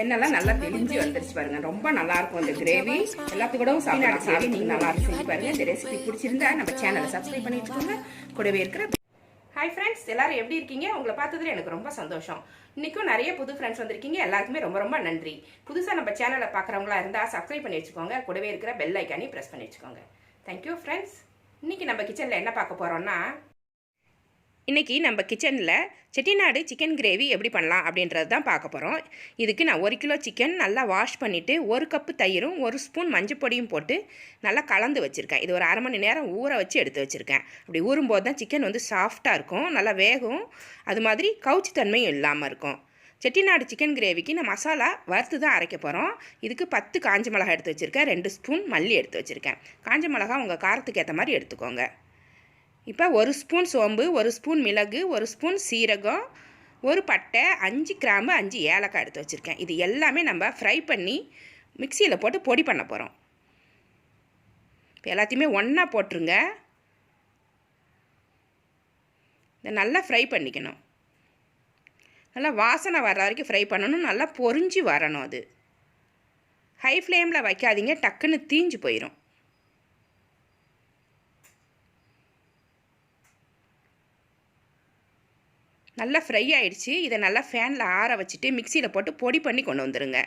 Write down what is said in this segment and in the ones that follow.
எண்ணெய்லாம் நல்லா தெளிஞ்சு வந்துருச்சு பாருங்க. ரொம்ப நல்லா இருக்கும் இந்த கிரேவி எல்லாத்துக்கூடவும் சாப்பிடலாம். சாவி நீங்க நல்லா செஞ்சு பாருங்க. இந்த ரெசிபி பிடிச்சிருந்தா நம்ம சேனலை சப்ஸ்கிரைப் பண்ணி வச்சுக்கோங்க. கூடவே இருக்கிற ஹாய் ஃப்ரெண்ட்ஸ் எல்லாரும் எப்படி இருக்கீங்க? உங்களை பார்த்ததுல எனக்கு ரொம்ப சந்தோஷம். இன்னைக்கும் நிறைய புது ஃப்ரெண்ட்ஸ் வந்திருக்கீங்க. எல்லாருக்குமே ரொம்ப ரொம்ப நன்றி. புதுசாக நம்ம சேனலை பார்க்குறவங்களா இருந்தால் சப்ஸ்கிரைப் பண்ணி வச்சுக்கோங்க. கூடவே இருக்கிற பெல் ஐக்கானி ப்ரெஸ் பண்ணி வச்சுக்கோங்க. தேங்க்யூ ஃப்ரெண்ட்ஸ் இன்னைக்கு நம்ம கிச்சனில் என்ன பார்க்க போகிறோம்னா இன்றைக்கி நம்ம கிச்சனில் செட்டிநாடு சிக்கன் கிரேவி எப்படி பண்ணலாம் அப்படின்றது தான் பார்க்க போகிறோம் இதுக்கு நான் ஒரு கிலோ சிக்கன் நல்லா வாஷ் பண்ணிவிட்டு ஒரு கப்பு தயிரும் ஒரு ஸ்பூன் மஞ்சள் பொடியும் போட்டு நல்லா கலந்து வச்சுருக்கேன். இது ஒரு அரை மணி நேரம் ஊற வச்சு எடுத்து வச்சுருக்கேன். அப்படி ஊறும்போது தான் சிக்கன் வந்து சாஃப்டாக இருக்கும் நல்லா வேகும். அது மாதிரி கவுச்சி தன்மையும் இல்லாமல் இருக்கும். செட்டிநாடு சிக்கன் கிரேவிக்கு நான் மசாலா வறுத்து தான் அரைக்க போகிறோம் இதுக்கு பத்து காஞ்ச மிளகா எடுத்து வச்சுருக்கேன் ரெண்டு ஸ்பூன் மல்லி எடுத்து வச்சுருக்கேன். காஞ்ச மிளகா உங்கள் காரத்துக்கு ஏற்ற மாதிரி எடுத்துக்கோங்க. இப்போ ஒரு ஸ்பூன் சோம்பு ஒரு ஸ்பூன் மிளகு ஒரு ஸ்பூன் சீரகம் ஒரு பட்டை அஞ்சு கிராம்பு அஞ்சு ஏலக்காய் எடுத்து வச்சுருக்கேன். இது எல்லாமே நம்ம ஃப்ரை பண்ணி மிக்சியில் போட்டு பொடி பண்ண போகிறோம் இப்போ எல்லாத்தையுமே ஒன்றா போட்டுருங்க. இதை நல்லா ஃப்ரை பண்ணிக்கணும். நல்லா வாசனை வர்ற வரைக்கும் ஃப்ரை பண்ணணும். நல்லா பொரிஞ்சு வரணும் அது. ஹை ஃப்ளேமில் வைக்காதீங்க. டக்குன்னு தீஞ்சு போயிடும் நல்லா ஃப்ரை ஆகிடுச்சி இதை நல்லா ஃபேனில் ஆற வச்சுட்டு மிக்சியில் போட்டு பொடி பண்ணி கொண்டு வந்துடுங்க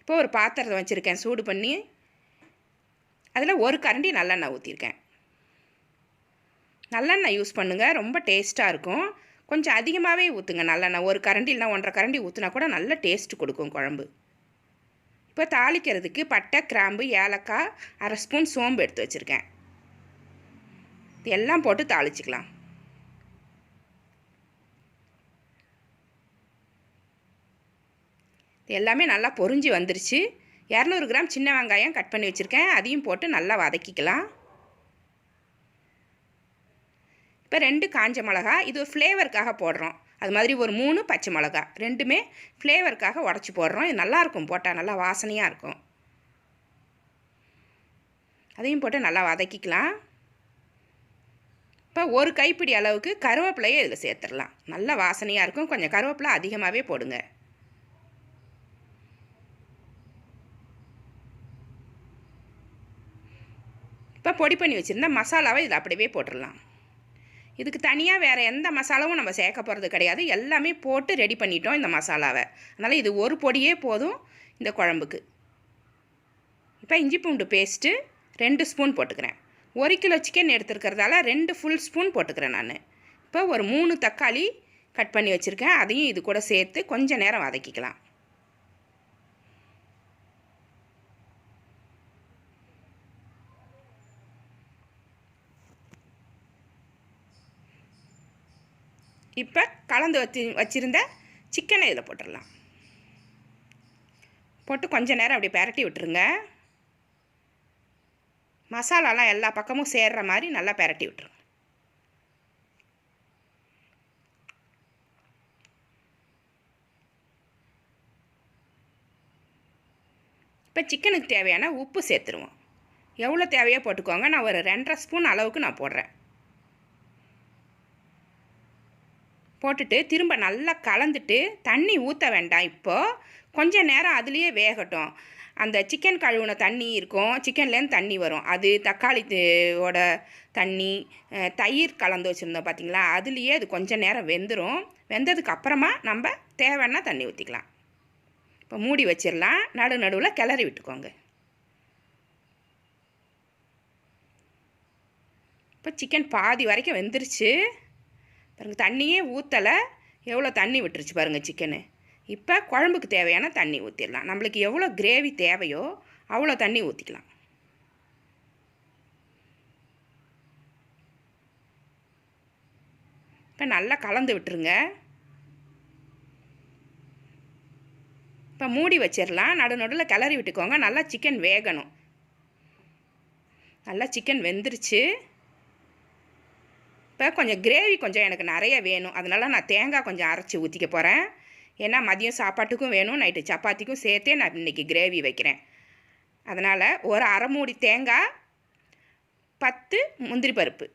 இப்போ ஒரு பாத்திரத்தை வச்சுருக்கேன் சூடு பண்ணி. அதில் ஒரு கரண்டி நல்லெண்ணெய் ஊற்றிருக்கேன் நல்லெண்ணெய் யூஸ் பண்ணுங்கள் ரொம்ப டேஸ்ட்டாக இருக்கும். கொஞ்சம் அதிகமாகவே ஊற்றுங்க நல்லெண்ணெய். ஒரு கரண்டி இல்லைனா ஒன்றரை கரண்டி ஊற்றினா கூட நல்ல டேஸ்ட் கொடுக்கும் குழம்பு. இப்போ தாளிக்கிறதுக்கு பட்டை கிராம்பு ஏலக்காய் அரை ஸ்பூன் சோம்பு எடுத்து வச்சுருக்கேன். இது எல்லாம் போட்டு தாளிச்சிக்கலாம். எல்லாமே நல்லா பொறிஞ்சி வந்துருச்சு. இரநூறு கிராம் சின்ன வெங்காயம் கட் பண்ணி வச்சுருக்கேன். அதையும் போட்டு நல்லா வதக்கிக்கலாம். இப்போ ரெண்டு காஞ்ச மிளகா இது ஒரு ஃப்ளேவருக்காக போடுறோம். அது மாதிரி ஒரு மூணு பச்சை மிளகா ரெண்டுமே ஃப்ளேவருக்காக உடச்சி போடுறோம். இது நல்லாயிருக்கும் போட்டால் நல்லா வாசனையாக இருக்கும். அதையும் போட்டு நல்லா வதக்கிக்கலாம். இப்போ ஒரு கைப்பிடி அளவுக்கு கருவேப்பிலையை இதில் சேர்த்துடலாம். நல்லா வாசனையாக இருக்கும். கொஞ்சம் கருவேப்பிலை அதிகமாகவே போடுங்க. இப்போ பொடி பண்ணி வச்சுருந்தா மசாலாவை இதில் அப்படியே போட்டுடலாம். இதுக்கு தனியாக வேறு எந்த மசாலாவும் நம்ம சேர்க்க போகிறது கிடையாது. எல்லாமே போட்டு ரெடி பண்ணிட்டோம் இந்த மசாலாவை. அதனால் இது ஒரு பொடியே போதும் இந்த குழம்புக்கு. இப்போ இஞ்சி பூண்டு பேஸ்ட்டு ரெண்டு ஸ்பூன் போட்டுக்கிறேன். ஒரு கிலோ சிக்கன் எடுத்துருக்கிறதால ரெண்டு ஃபுல் ஸ்பூன் போட்டுக்கிறேன் நான். இப்போ ஒரு மூணு தக்காளி கட் பண்ணி வச்சுருக்கேன். அதையும் இது கூட சேர்த்து கொஞ்சம் நேரம் வதக்கிக்கலாம். இப்போ கலந்து வச்சு வச்சுருந்த சிக்கனை இதில் போட்டுடலாம். போட்டு கொஞ்ச நேரம் அப்படி பெரட்டி விட்டுருங்க. மசாலாலாம் எல்லா பக்கமும் சேர்ற மாதிரி நல்லா பெரட்டி விட்டுருங்க. இப்போ சிக்கனுக்கு தேவையான உப்பு சேர்த்துருவோம். எவ்வளோ தேவையோ போட்டுக்கோங்க. நான் ஒரு ரெண்டரை ஸ்பூன் அளவுக்கு நான் போடுறேன். போட்டுட்டு திரும்ப நல்லா கலந்துட்டு தண்ணி ஊற்ற வேண்டாம் இப்போது கொஞ்ச நேரம் அதுலேயே வேகட்டும். அந்த சிக்கன் கழுவுன தண்ணி இருக்கும். சிக்கன்லேருந்து தண்ணி வரும். அது தக்காளி ஓட தண்ணி தயிர் கலந்து வச்சுருந்தோம் பார்த்தீங்களா அதுலேயே அது கொஞ்சம் நேரம் வெந்துடும் வெந்ததுக்கு அப்புறமா நம்ம தேவைன்னா தண்ணி ஊற்றிக்கலாம் இப்போ மூடி வச்சிடலாம் நடு நடுவில் கிளறி விட்டுக்கோங்க. இப்போ சிக்கன் பாதி வரைக்கும் வெந்துருச்சு. பாருங்கள் தண்ணியே ஊற்றலை எவ்வளோ தண்ணி விட்டுருச்சு பாருங்கள் சிக்கனு இப்போ குழம்புக்கு தேவையான தண்ணி ஊற்றிடலாம் நம்மளுக்கு எவ்வளோ கிரேவி தேவையோ அவ்வளோ தண்ணி ஊற்றிக்கலாம் இப்போ நல்லா கலந்து விட்டுருங்க. இப்போ மூடி வச்சிடலாம். நடு நடுவில் கிளறி விட்டுக்கோங்க. நல்லா சிக்கன் வேகணும். நல்லா சிக்கன் வெந்துருச்சு. இப்போ கொஞ்சம் கிரேவி கொஞ்சம் எனக்கு நிறைய வேணும். அதனால் நான் தேங்காய் கொஞ்சம் அரைச்சி ஊற்றிக்க போகிறேன் ஏன்னா மதியம் சாப்பாட்டுக்கும் வேணும். நைட்டு சப்பாத்திக்கும் சேர்த்தே நான் இன்றைக்கி கிரேவி வைக்கிறேன். அதனால் ஒரு அரை மூடி தேங்காய் பத்து முந்திரி பருப்பு.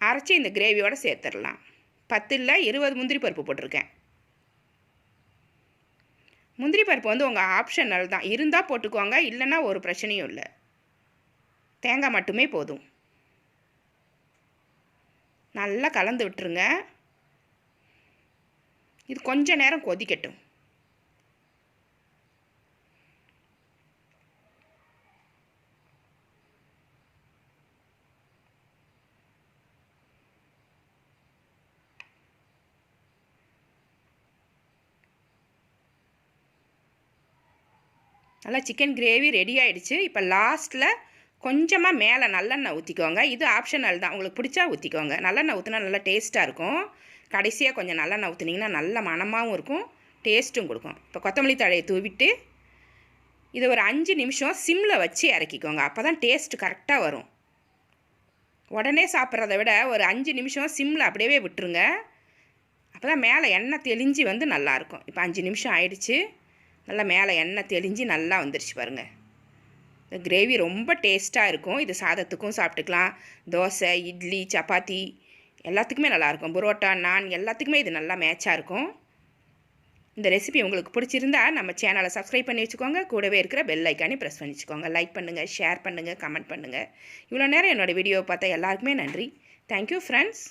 அரைச்சி இந்த கிரேவியோடு சேர்த்துடலாம். பத்து இல்லை இருபது முந்திரி பருப்பு போட்டிருக்கேன். முந்திரி பருப்பு வந்து உங்கள் ஆப்ஷனல் தான். இருந்தால் போட்டுக்கோங்க. இல்லைன்னா ஒரு பிரச்சனையும் இல்லை. தேங்காய் மட்டுமே போதும். நல்லா கலந்து விட்டுருங்க. இது கொஞ்ச நேரம் கொதிக்கட்டும். நல்லா சிக்கன் கிரேவி ரெடி ஆகிடுச்சு இப்போ லாஸ்ட்டில் கொஞ்சமாக மேலே நல்லெண்ணெய் ஊற்றிக்கோங்க இது ஆப்ஷனல் தான். உங்களுக்கு பிடிச்சா ஊற்றிக்கோங்க நல்லெண்ணெய் ஊற்றினா நல்லா டேஸ்ட்டாக இருக்கும். கடைசியாக கொஞ்சம் நல்லெண்ணெய் ஊற்றுனீங்கன்னா நல்ல மணமாகவும் இருக்கும். டேஸ்ட்டும் கொடுக்கும். இப்போ கொத்தமல்லி தழையை தூவிட்டு இதை ஒரு அஞ்சு நிமிஷம் சிம்மில் வச்சு இறக்கிக்கோங்க. அப்போ தான் டேஸ்ட்டு கரெக்டாக வரும். உடனே சாப்பிட்றத விட ஒரு அஞ்சு நிமிஷம் சிம்மில் அப்படியே விட்டுருங்க. அப்போ தான் மேலே எண்ணெய் தெளிஞ்சு வந்து நல்லாயிருக்கும் இப்போ அஞ்சு நிமிஷம் ஆயிடுச்சு. நல்லா மேலே எண்ணெய் தெளிஞ்சு நல்லா வந்துருச்சு பாருங்கள் இந்த கிரேவி ரொம்ப டேஸ்ட்டாக இருக்கும். இது சாதத்துக்கும் சாப்பிட்டுக்கலாம். தோசை இட்லி சப்பாத்தி எல்லாத்துக்குமே நல்லாயிருக்கும். புரோட்டா நான் எல்லாத்துக்குமே இது நல்லா மேட்சாக இருக்கும். இந்த ரெசிபி உங்களுக்கு பிடிச்சிருந்தா நம்ம சேனலை சப்ஸ்கிரைப் பண்ணி வச்சுக்கோங்க. கூடவே இருக்கிற பெல் ஐக்கானே ப்ரெஸ் பண்ணி வச்சுக்கோங்க. லைக் பண்ணுங்கள் ஷேர் பண்ணுங்கள் கமெண்ட் பண்ணுங்கள் இவ்வளோ நேரம் என்னோடய வீடியோவை பார்த்தா எல்லாருக்குமே நன்றி. Thank you friends